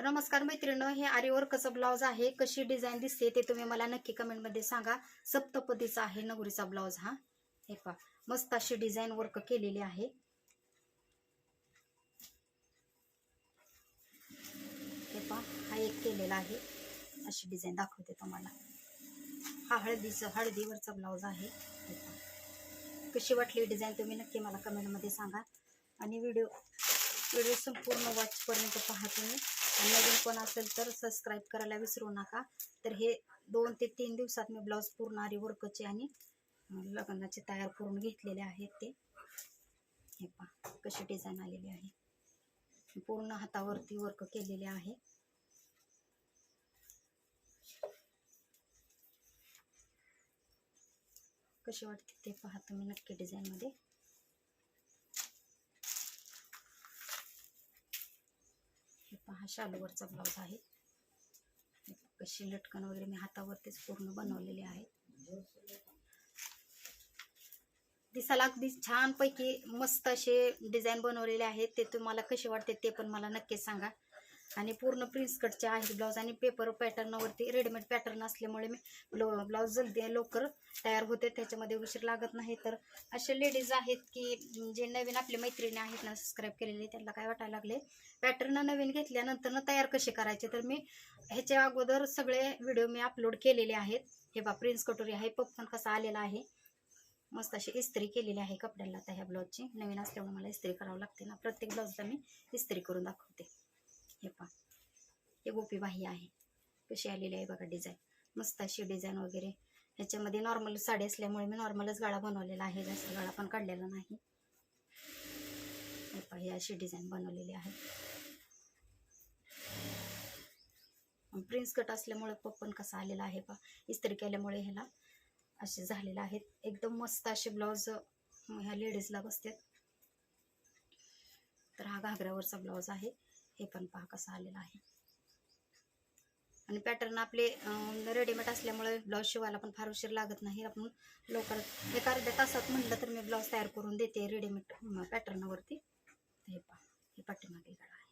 तर नमस्कार मैत्रिणी हे आरीवर्कचं ब्लाऊज आहे कशी डिझाईन दिसते ते तुम्ही मला नक्की कमेंटमध्ये सांगा. सप्तपदीचा आहे नवरीचा ब्लाऊज हा. हे पहा मस्त अशी डिझाईन वर्क केलेली आहे. हे पहा हा एक केलेला आहे. अशी डिझाईन दाखवते तुम्हाला. हा हळदीचं हळदीवरचा ब्लाऊज आहे. कशी वाटली डिझाईन तुम्ही नक्की मला कमेंटमध्ये सांगा. आणि व्हिडिओ व्हिडिओ संपूर्ण वॉचपर्यंत पहा तुम्ही. आणि नवीन कोण असेल तर सबस्क्राईब करायला विसरू नका. तर हे दोन ते तीन दिवसात मी ब्लाऊज पूर्ण आरी वर्कचे आणि लग्नाचे तयार करून घेतलेले आहेत ते. हे पहा कशी डिझाईन आलेली आहे. पूर्ण हातावरती वर्क केलेले आहे. कशी वाटते ते पहा तुम्ही नक्की डिझाईनमध्ये हा शालूवरचा ब्लाऊज आहे. कशी लटकन वगैरे मी हातावरतीच पूर्ण बनवलेली आहे. दिसायला अगदी छानपैकी मस्त असे डिझाईन बनवलेले आहेत. ते तुम्हाला कसे वाटते ते पण मला नक्कीच सांगा. आणि पूर्ण प्रिन्स कटचे आहेत ब्लाऊज आणि पेपर पॅटर्नवरती रेडीमेड पॅटर्न असल्यामुळे मी ब्लाऊज जलदी लवकर तयार होते त्याच्यामध्ये उशीर लागत नाही. तर असे लेडीज आहेत की जे नवीन आपले मैत्रिणी आहेत ना सबस्क्राईब केलेले त्यांना काय वाटायला लागले? पॅटर्न नवीन घेतल्यानंतर तयार कसे करायचे? तर मी ह्याच्या अगोदर सगळे व्हिडिओ मी अपलोड केलेले आहेत. हे बा प्रिन्स कटोरी आहे पप्पन कसा आलेला आहे. मस्त अशी इस्त्री केलेली आहे कपड्याला आता ह्या ब्लाऊजची. नवीन असल्यामुळे मला इस्त्री करावं लागते ना. प्रत्येक ब्लाऊजला मी इस्त्री करून दाखवते. हे पहा. हे गोपी बाही आहे. कशी आलेली आहे बघा डिझाईन मस्त अशी डिझाईन वगैरे. ह्याच्यामध्ये नॉर्मल साडी असल्यामुळे मी नॉर्मलच गाळा बनवलेला आहे. जास्त गाळा पण काढलेला नाही. हे पहा ही अशी डिझाईन बनवलेली आहे. प्रिन्स कट असल्यामुळे पप्पन कसा आलेला आहे पा इस्त्री केल्यामुळे ह्याला असे झालेले आहेत. एकदम मस्त असे ब्लाऊज ह्या लेडीजला बसतात. तर हा घागऱ्यावरचा ब्लाऊज आहे. हे पण पहा कसं आलेलं आहे. आणि पॅटर्न आपले रेडीमेड असल्यामुळे ब्लाऊज शिवायला पण फार उशीर लागत नाही. आपण लवकर एक अर्ध्या तासात म्हटलं तर मी ब्लाऊज तयार करून देते रेडीमेड पॅटर्नवरती हे पहा हे पाठीमागे गळा आहे.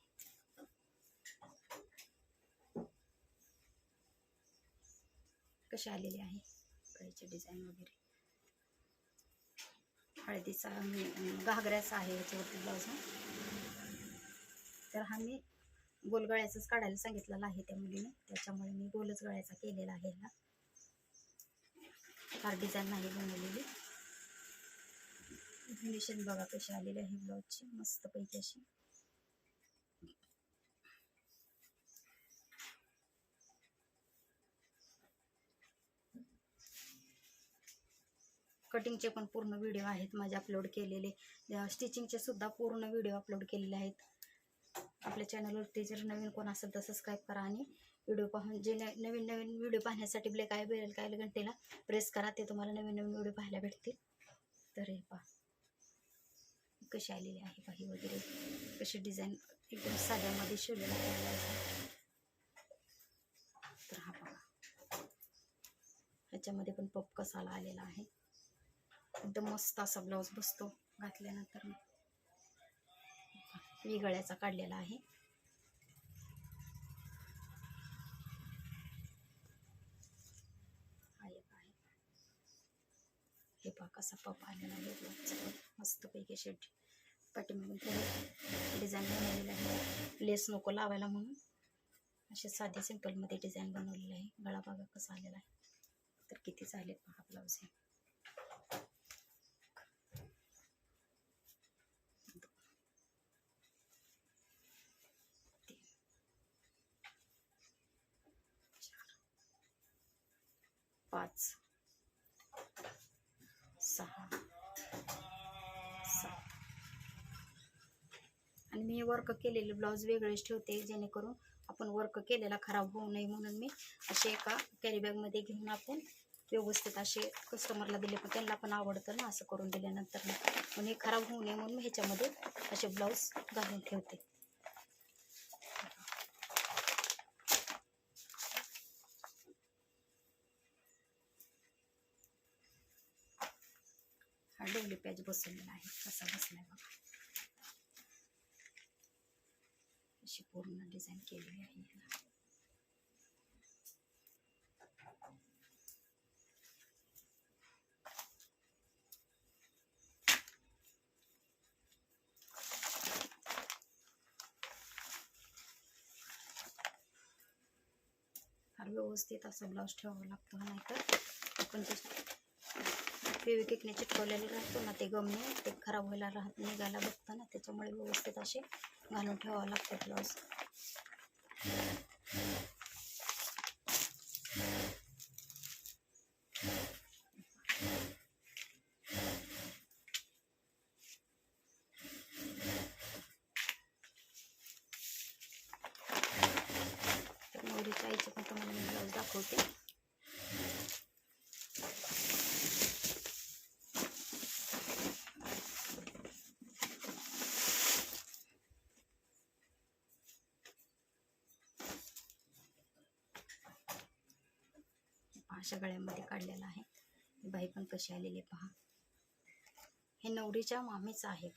कशी आलेली आहे? गळ्याची डिझाईन वगैरे. हळदीचा घागऱ्याचा आहे याच्यावरती ब्लाऊज हा. तर हा मी गोल गळ्याचाच काढायला सांगितलेला आहे त्या मुलीने. त्याच्यामुळे मी गोलच गळ्याचा केलेला आहे ह्याला फार डिझाईन नाही बनवलेली. फिनिशिंग बघा कशी आलेली आहे ब्लाऊजची मस्तपैकी अशी. कटिंगचे पण पूर्ण व्हिडिओ आहेत माझे अपलोड केलेले. स्टिचिंगचे सुद्धा पूर्ण व्हिडिओ अपलोड केलेले आहेत. आपल्या चॅनलवरती जर नवीन कोण असेल तर सबस्क्राईब करा आणि व्हिडिओ पाहून जे नवीन नवीन व्हिडिओ पाहण्यासाठी ब्लॅक आय बेल काय घंटेला प्रेस करा ते तुम्हाला नवीन नवीन व्हिडिओ पाहायला भेटतील. तर हे पहा. कशी आलेली आहे पाही वगैरे. कशी डिझाईन एकदम साध्यामध्ये शिवलेला तर हा बघा ह्याच्यामध्ये पण पप कसाला आलेला आहे. एकदम मस्त असा ब्लाऊज बसतो. घातल्यानंतर मी गळ्याचा काढलेला आहे. हे पहा कसा पप आलेला आहे मस्तपैकी शेड पाठीमागून थोडं डिझाईन बनवलेलं आहे. लेस नको लावायला म्हणून. असे साधे सिंपलमध्ये डिझाईन बनवलेलं आहे. गळा बघा कसा आलेला आहे. तर किती चालेल पहा ब्लाऊज हे. पाच सहा सात. आणि मी वर्क केलेले ब्लाऊज वेगळेच ठेवते जेणेकरून आपण वर्क केलेला खराब होऊ नये म्हणून मी असे एका कॅरीबॅगमध्ये घेऊन आपण व्यवस्थित असे कस्टमरला दिले. पण त्यांना पण आवडतं ना असं करून दिल्यानंतर. मग हे खराब होऊ नये म्हणून मी ह्याच्यामध्ये असे ब्लाऊज घालून ठेवते. डोली प्याज बसवलेला आहे कसा बसलाय बघा अशी पूर्ण डिझाईन केलेली आहे याला. फार व्यवस्थित असं ब्लाऊज ठेवावं लागतं नाहीतर आपण ते फेविकिकने चिटकवलेले राहतो ना ते गमने ते खराब व्हायला राहत निघायला बघतं ना त्याच्यामुळे व्यवस्थित असे घालून ठेवावं लागतं ब्लाऊज मोरीच्या नवरीच्या आईचे पण तुम्हाला मी ब्लाऊज दाखवते. अशा गळ्यामध्ये काढलेला आहे. बाई पण कशी आलेली पहा. हे नवरीच्या मामीच आहे.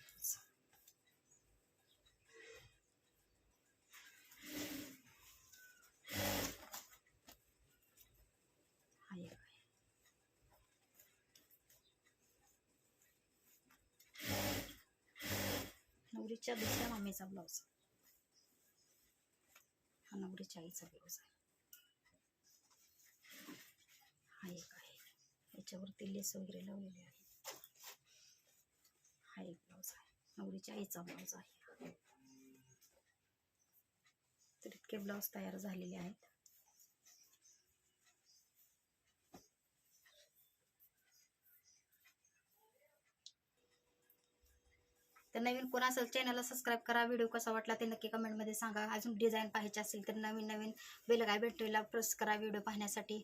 हा एक आहे नवरीच्या दुसऱ्या मामीचा ब्लाऊज हा नवरीच्या आईचा ब्लाऊज आहे हा एक आहे त्याच्यावरती लेस वगैरे लावलेले आहे हा एक ब्लाऊज आहे. आवडीच्या आईचा ब्लाऊज आहे तर इतके ब्लाऊज तयार झालेले आहेत. तर नवीन कोण असेल चॅनलला सबस्क्राईब करा. व्हिडिओ कसा वाटला ते नक्की कमेंटमध्ये सांगा. अजून डिझाईन पाहायचे असेल तर नवीन नवीन बेलगाय भेटलेला प्रेस करा. व्हिडिओ पाहण्यासाठी.